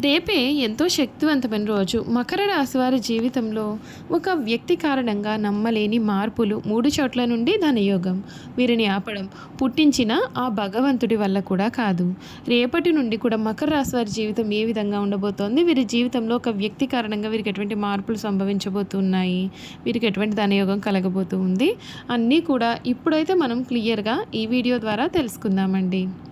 రేపే ఎంతో శక్తివంతమైన రోజు. మకర రాశి వారి జీవితంలో ఒక వ్యక్తి కారణంగా నమ్మలేని మార్పులు మూడు చోట్ల నుండి ధనయోగం వీరిని ఆపడం పుట్టించిన ఆ భగవంతుడి వల్ల కూడా కాదు. రేపటి నుండి కూడా మకర రాశి వారి జీవితం ఏ విధంగా ఉండబోతోంది? వీరి జీవితంలో ఒక వ్యక్తి కారణంగా వీరికి ఎటువంటి మార్పులు సంభవించబోతున్నాయి? వీరికి ఎటువంటి ధనయోగం కలగబోతూ ఉంది? అన్నీ కూడా ఇప్పుడైతే మనం క్లియర్గా ఈ వీడియో ద్వారా తెలుసుకుందామండి.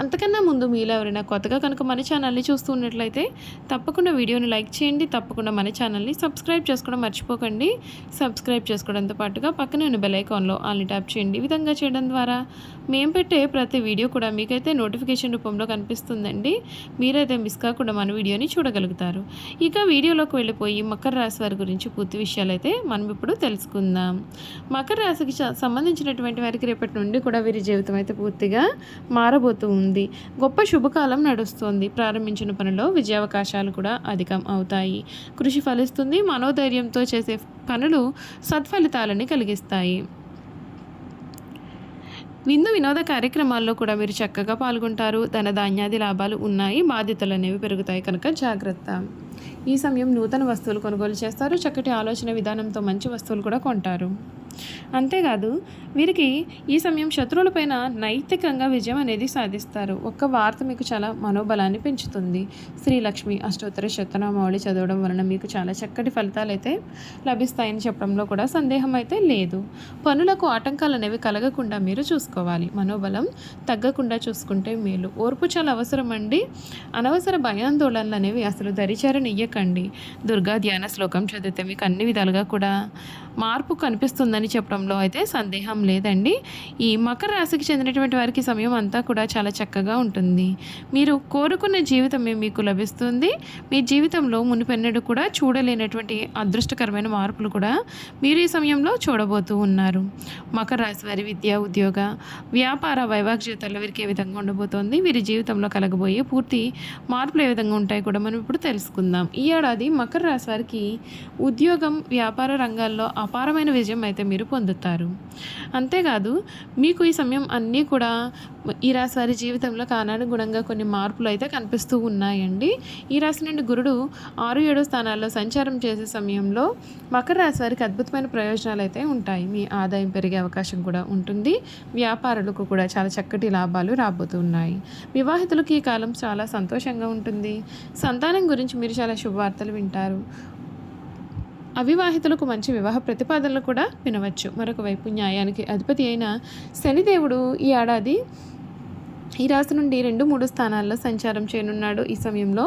అంతకన్నా ముందు మీలో ఎవరైనా కొత్తగా కనుక మన ఛానల్ని చూస్తూ ఉన్నట్లయితే తప్పకుండా వీడియోని లైక్ చేయండి తప్పకుండా మన ఛానల్ని సబ్స్క్రైబ్ చేసుకోవడం మర్చిపోకండి. సబ్స్క్రైబ్ చేసుకోవడంతో పాటుగా పక్కనే ఉన్న బెల్ ఐకాన్లో ఆల్ని ట్యాప్ చేయండి. ఈ విధంగా చేయడం ద్వారా మేము పెట్టే ప్రతి వీడియో కూడా మీకైతే నోటిఫికేషన్ రూపంలో కనిపిస్తుందండి. మీరైతే మిస్ కాకుండా మన వీడియోని చూడగలుగుతారు. ఇక వీడియోలోకి వెళ్ళిపోయి మకర రాశి వారి గురించి పూర్తి విషయాలు అయితే మనం ఇప్పుడు తెలుసుకుందాం. మకర రాశికి సంబంధించినటువంటి వారికి రేపటి నుండి కూడా వీరి జీవితం అయితే పూర్తిగా మారబోతూ ఉంది. గొప్ప శుభకాలం నడుస్తోంది. ప్రారంభించిన పనిలో విజయావకాశాలు కూడా అధికం అవుతాయి. కృషి ఫలిస్తుంది. మనోధైర్యంతో చేసే పనులు సత్ఫలితాలని కలిగిస్తాయి. విందు వినోద కార్యక్రమాల్లో కూడా మీరు చక్కగా పాల్గొంటారు. ధన ధాన్యాది లాభాలు ఉన్నాయి. బాధ్యతలు అనేవి పెరుగుతాయి. కనుక జాగ్రత్త. ఈ సమయం నూతన వస్తువులు కొనుగోలు చేస్తారు. చక్కటి ఆలోచన విధానంతో మంచి వస్తువులు కూడా కొంటారు. అంతేకాదు వీరికి ఈ సమయం శత్రువులపైన నైతికంగా విజయం అనేది సాధిస్తారు. ఒక్క వార్త మీకు చాలా మనోబలాన్ని పెంచుతుంది. శ్రీలక్ష్మి అష్టోత్తర శతనామావళి చదవడం వలన మీకు చాలా చక్కటి ఫలితాలు అయితే లభిస్తాయని చెప్పడంలో కూడా సందేహం అయితే లేదు. పనులకు ఆటంకాలు అనేవి కలగకుండా మీరు చూసుకోవాలి. మనోబలం తగ్గకుండా చూసుకుంటే మేలు. ఓర్పు చాలా అవసరం అండి అనవసర భయాందోళనలు అనేవి అసలు దరిచారనియ్యకండి దుర్గా ధ్యాన శ్లోకం చదివితే మీకు అన్ని విధాలుగా కూడా మార్పు కనిపిస్తుందని చెప్పడంలో అయితే సందేహం లేదండి. ఈ మకర రాశికి చెందినటువంటి వారికి సమయం అంతా కూడా చాలా చక్కగా ఉంటుంది. మీరు కోరుకున్న జీవితమే మీకు లభిస్తుంది. మీ జీవితంలో మునిపెన్నడు కూడా చూడలేనటువంటి అదృష్టకరమైన మార్పులు కూడా మీరు ఈ సమయంలో చూడబోతూ ఉన్నారు. మకర రాశి వారి విద్య ఉద్యోగ వ్యాపార వైవాహిక జీవితాల్లో వీరికి ఏ విధంగా ఉండబోతోంది? వీరి జీవితంలో కలగబోయే పూర్తి మార్పులు ఏ విధంగా ఉంటాయి కూడా మనం ఇప్పుడు తెలుసుకుందాం. ఈ ఏడాది మకర రాశి వారికి ఉద్యోగం వ్యాపార రంగాల్లో అపారమైన విజయం అయితే మీరు పొందుతారు. అంతేకాదు మీకు ఈ సమయం అన్నీ కూడా ఈ రాశి వారి జీవితంలో కానానుగుణంగా కొన్ని మార్పులు అయితే కనిపిస్తూ ఉన్నాయండి. ఈ రాశి నుండి గురుడు ఆరు ఏడు స్థానాల్లో సంచారం చేసే సమయంలో మకర రాశి వారికి అద్భుతమైన ప్రయోజనాలు అయితే ఉంటాయి. మీ ఆదాయం పెరిగే అవకాశం కూడా ఉంటుంది. వ్యాపారులకు కూడా చాలా చక్కటి లాభాలు రాబోతున్నాయి. వివాహితులకు ఈ కాలం చాలా సంతోషంగా ఉంటుంది. సంతానం గురించి మీరు చాలా శుభవార్తలు వింటారు. అవివాహితులకు మంచి వివాహ ప్రతిపాదనలు కూడా వినవచ్చు. మరొక వైపు న్యాయానికి అధిపతి అయిన శనిదేవుడు ఈ ఏడాది ఈ రాశి నుండి రెండు మూడు స్థానాల్లో సంచారం చేయనున్నాడు. ఈ సమయంలో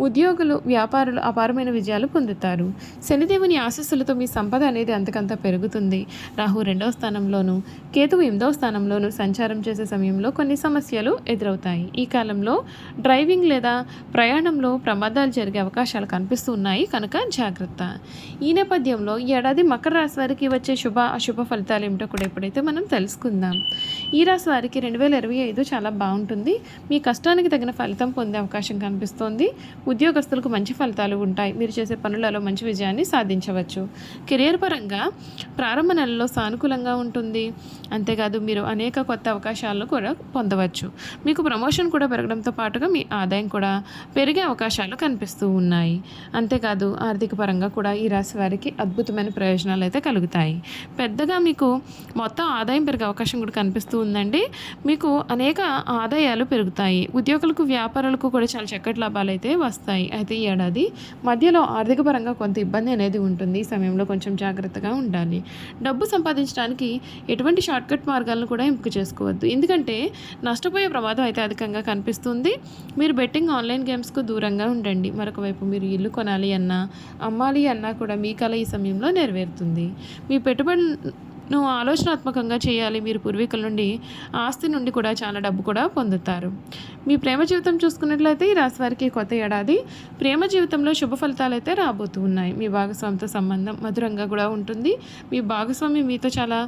ఉద్యోగులు వ్యాపారులు అపారమైన విజయాలు పొందుతారు. శనిదేవుని ఆశస్సులతో మీ సంపద అనేది అంతకంత పెరుగుతుంది. రాహు రెండవ స్థానంలోను కేతువు ఎనిమిదవ స్థానంలోను సంచారం చేసే సమయంలో కొన్ని సమస్యలు ఎదురవుతాయి. ఈ కాలంలో డ్రైవింగ్ లేదా ప్రయాణంలో ప్రమాదాలు జరిగే అవకాశాలు కనిపిస్తూ ఉన్నాయి. కనుక జాగ్రత్త. ఈ నేపథ్యంలో ఏడాది మకర రాశి వారికి వచ్చే శుభ అశుభ ఫలితాలు ఏమిటో కూడా ఎప్పుడైతే మనం తెలుసుకుందాం. ఈ రాశి వారికి రెండు వేల ఇరవై ఐదు చాలా బాగుంటుంది. మీ కష్టానికి తగిన ఫలితం పొందే అవకాశం కనిపిస్తోంది. ఉద్యోగస్తులకు మంచి ఫలితాలు ఉంటాయి. మీరు చేసే పనులలో మంచి విజయాన్ని సాధించవచ్చు. కెరియర్ పరంగా ప్రారంభ నెలలో సానుకూలంగా ఉంటుంది. అంతేకాదు మీరు అనేక కొత్త అవకాశాలను కూడా పొందవచ్చు. మీకు ప్రమోషన్ కూడా పెరగడంతో పాటుగా మీ ఆదాయం కూడా పెరిగే అవకాశాలు కనిపిస్తూ ఉన్నాయి. అంతేకాదు ఆర్థిక పరంగా కూడా ఈ రాశి వారికి అద్భుతమైన ప్రయోజనాలు అయితే కలుగుతాయి. పెద్దగా మీకు మొత్తం ఆదాయం పెరిగే అవకాశం కూడా కనిపిస్తూ ఉందండి. మీకు అనేక ఆదాయాలు పెరుగుతాయి. ఉద్యోగులకు వ్యాపారులకు కూడా చాలా చక్కటి లాభాలు అయితే వస్తాయి. అయితే ఈ ఏడాది మధ్యలో ఆర్థిక పరంగా కొంత ఇబ్బంది అనేది ఉంటుంది. ఈ సమయంలో కొంచెం జాగ్రత్తగా ఉండాలి. డబ్బు సంపాదించడానికి ఎటువంటి షార్ట్కట్ మార్గాలను కూడా ఎంపిక చేసుకోవద్దు. ఎందుకంటే నష్టపోయే ప్రమాదం అయితే అధికంగా కనిపిస్తుంది. మీరు బెట్టింగ్ ఆన్లైన్ గేమ్స్కు దూరంగా ఉండండి. మరొక వైపు మీరు ఇల్లు కొనాలి అన్నా అమ్మాలి అన్నా కూడా మీ కళ ఈ సమయంలో నెరవేరుతుంది. మీ పెట్టుబడి నువ్వు ఆలోచనాత్మకంగా చేయాలి. మీరు పూర్వీకుల నుండి ఆస్తి నుండి కూడా చాలా డబ్బు కూడా పొందుతారు. మీ ప్రేమ జీవితం చూసుకున్నట్లయితే ఈ రాశివారికి కొత్త ఏడాది ప్రేమ జీవితంలో శుభ ఫలితాలు అయితే రాబోతూ ఉన్నాయి. మీ భాగస్వామితో సంబంధం మధురంగా కూడా ఉంటుంది. మీ భాగస్వామి మీతో చాలా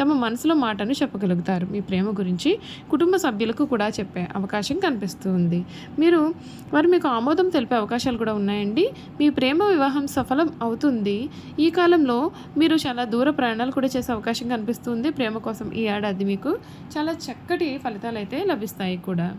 తమ మనసులో మాటను చెప్పగలుగుతారు. మీ ప్రేమ గురించి కుటుంబ సభ్యులకు కూడా చెప్పే అవకాశం కనిపిస్తూ ఉంది. మీరు వారు మీకు ఆమోదం తెలిపే అవకాశాలు కూడా ఉన్నాయండి. మీ ప్రేమ వివాహం సఫలం అవుతుంది. ఈ కాలంలో మీరు చాలా దూర ప్రయాణాలు కూడా చేసే అవకాశం కనిపిస్తుంది ప్రేమ కోసం ఈ ఏడాది మీకు. చాలా చక్కటి ఫలితాలు అయితే లభిస్తాయి కూడా.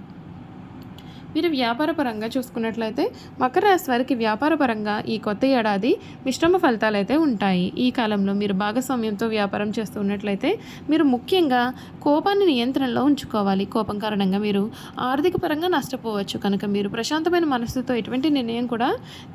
మీరు వ్యాపార పరంగా చూసుకున్నట్లయితే మకర రాశి వారికి వ్యాపార పరంగా ఈ కొత్త ఏడాది మిశ్రమ ఫలితాలు అయితే ఉంటాయి. ఈ కాలంలో మీరు భాగస్వామ్యంతో వ్యాపారం చేస్తూ ఉన్నట్లయితే మీరు ముఖ్యంగా కోపాన్ని నియంత్రణలో ఉంచుకోవాలి. కోపం కారణంగా మీరు ఆర్థిక పరంగా నష్టపోవచ్చు. కనుక మీరు ప్రశాంతమైన మనసుతో ఎటువంటి నిర్ణయం కూడా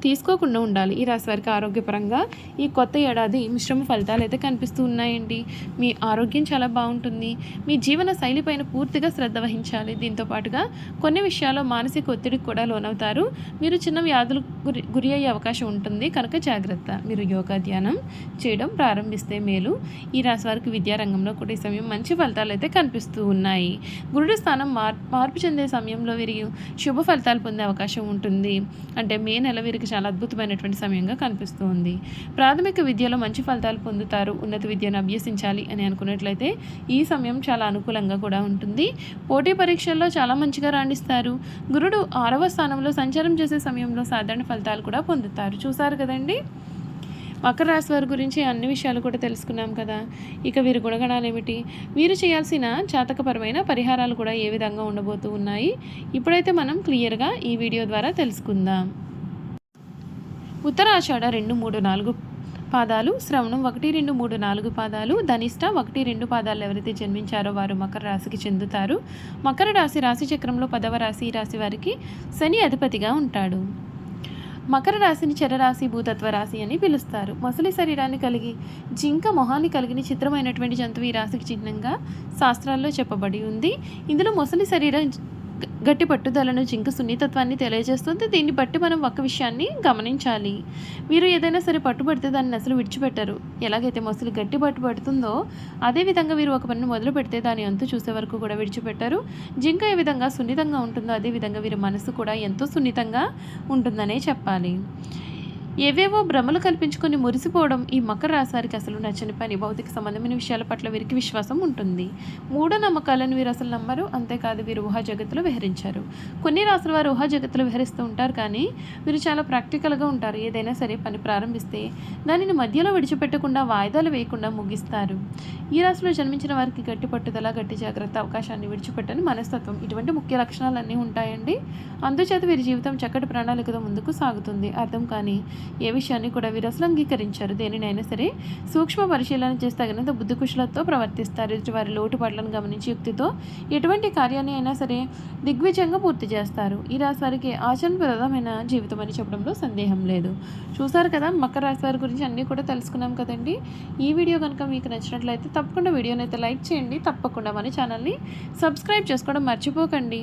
తీసుకోకుండా ఉండాలి. ఈ రాశి వారికి ఆరోగ్యపరంగా ఈ కొత్త ఏడాది మిశ్రమ ఫలితాలు అయితే కనిపిస్తూ ఉన్నాయండి. మీ ఆరోగ్యం చాలా బాగుంటుంది. మీ జీవన శైలిపైన పూర్తిగా శ్రద్ధ వహించాలి. దీంతో పాటుగా కొన్ని విషయాల్లో మానసిక ఒత్తిడికి కూడా లోనవుతారు. మీరు చిన్న వ్యాధులు గురి గురి అయ్యే అవకాశం ఉంటుంది. కనుక జాగ్రత్త. మీరు యోగా ధ్యానం చేయడం ప్రారంభిస్తే మేలు. ఈ రాశి వారికి విద్యారంగంలో కూడా ఈ సమయం మంచి ఫలితాలు అయితే కనిపిస్తూ ఉన్నాయి. గురుడి స్థానం మార్ మార్పు చెందే సమయంలో వీరికి శుభ ఫలితాలు పొందే అవకాశం ఉంటుంది. అంటే మే నెల వీరికి చాలా అద్భుతమైనటువంటి సమయంగా కనిపిస్తూ ఉంది ప్రాథమిక విద్యలో మంచి ఫలితాలు పొందుతారు. ఉన్నత విద్యను అభ్యసించాలి అని అనుకున్నట్లయితే ఈ సమయం చాలా అనుకూలంగా కూడా ఉంటుంది. పోటీ పరీక్షల్లో చాలా మంచిగా రాణిస్తారు. గురుడు ఆరవ స్థానంలో సంచారం చేసే సమయంలో సాధారణ ఫలితాలు కూడా పొందుతారు. చూసారు కదండి? మకర రాశి వారి గురించి అన్ని విషయాలు కూడా తెలుసుకున్నాం కదా. ఇక వీరి గుణగణాలు ఏమిటి? వీరు చేయాల్సిన జాతకపరమైన పరిహారాలు కూడా ఏ విధంగా ఉండబోతూ ఉన్నాయి? ఇప్పుడైతే మనం క్లియర్గా ఈ వీడియో ద్వారా తెలుసుకుందాం. ఉత్తరాషాఢ రెండు మూడు నాలుగు పాదాలు శ్రవణం ఒకటి రెండు మూడు నాలుగు పాదాలు ధనిష్ట ఒకటి రెండు పాదాలు ఎవరైతే జన్మించారో వారు మకర రాశికి చెందుతారు. మకర రాశి రాశి చక్రంలో పదవ రాశి ఈ రాశి వారికి శని అధిపతిగా ఉంటాడు. మకర రాశిని చరరాశి భూతత్వ రాశి అని పిలుస్తారు. మొసలి శరీరాన్ని కలిగి జింక మొహాన్ని కలిగిన చిత్రమైనటువంటి జంతువు ఈ రాశికి చిహ్నంగా శాస్త్రాల్లో చెప్పబడి ఉంది. ఇందులో మొసలి శరీరం గట్టి పట్టుదలను జింక సున్నితత్వాన్ని తెలియజేస్తుంది. దీన్ని బట్టి మనం ఒక విషయాన్ని గమనించాలి. మీరు ఏదైనా సరే పట్టుబడితే దాన్ని అసలు విడిచిపెట్టరు. ఎలాగైతే మొసలి గట్టి పట్టు పడుతుందో అదేవిధంగా వీరు ఒక పనిని మొదలు పెడితే దాని అంతు చూసే వరకు కూడా విడిచిపెట్టారు. జింక ఏ విధంగా సున్నితంగా ఉంటుందో అదేవిధంగా వీరి మనసు కూడా ఎంతో సున్నితంగా ఉంటుందనే చెప్పాలి. ఏవేవో భ్రమలు కల్పించుకొని మురిసిపోవడం ఈ మకర రాశివారికి అసలు నచ్చని పని. భౌతిక సంబంధమైన విషయాల పట్ల వీరికి విశ్వాసం ఉంటుంది. మూఢనమ్మకాలను వీరు అసలు నమ్మరు. అంతేకాదు వీరు ఊహా జగత్తులో విహరించారు. కొన్ని రాసుల వారు ఊహా జగత్తులో విహరిస్తూ ఉంటారు కానీ వీరు చాలా ప్రాక్టికల్గా ఉంటారు. ఏదైనా సరే పని ప్రారంభిస్తే దానిని మధ్యలో విడిచిపెట్టకుండా వాయిదాలు వేయకుండా ముగిస్తారు. ఈ రాశిలో జన్మించిన వారికి గట్టి పట్టుదల గట్టి జాగ్రత్త అవకాశాన్ని విడిచిపెట్టని మనస్తత్వం ఇటువంటి ముఖ్య లక్షణాలన్నీ ఉంటాయండి. అందుచేత వీరి జీవితం చక్కటి ప్రణాళికతో ముందుకు సాగుతుంది. అర్థం కానీ ఏ విషయాన్ని కూడా వీరసలు అంగీకరించారు దేనినైనా సరే సూక్ష్మ పరిశీలన చేసి తగినంత బుద్ధి కుశలతో ప్రవర్తిస్తారు. ఎదుటి వారి లోటుపాట్లను గమనించి యుక్తితో ఎటువంటి కార్యాన్ని అయినా సరే దిగ్విజయంగా పూర్తి చేస్తారు. ఈ రాశి వారికి ఆచరణప్రదమైన జీవితం అని చెప్పడంలో సందేహం లేదు. చూసారు కదా మకర రాశి వారి గురించి అన్నీ కూడా తెలుసుకున్నాం కదండి. ఈ వీడియో కనుక మీకు నచ్చినట్లయితే తప్పకుండా వీడియోని అయితే లైక్ చేయండి. తప్పకుండా మన ఛానల్ని సబ్స్క్రైబ్ చేసుకోవడం మర్చిపోకండి.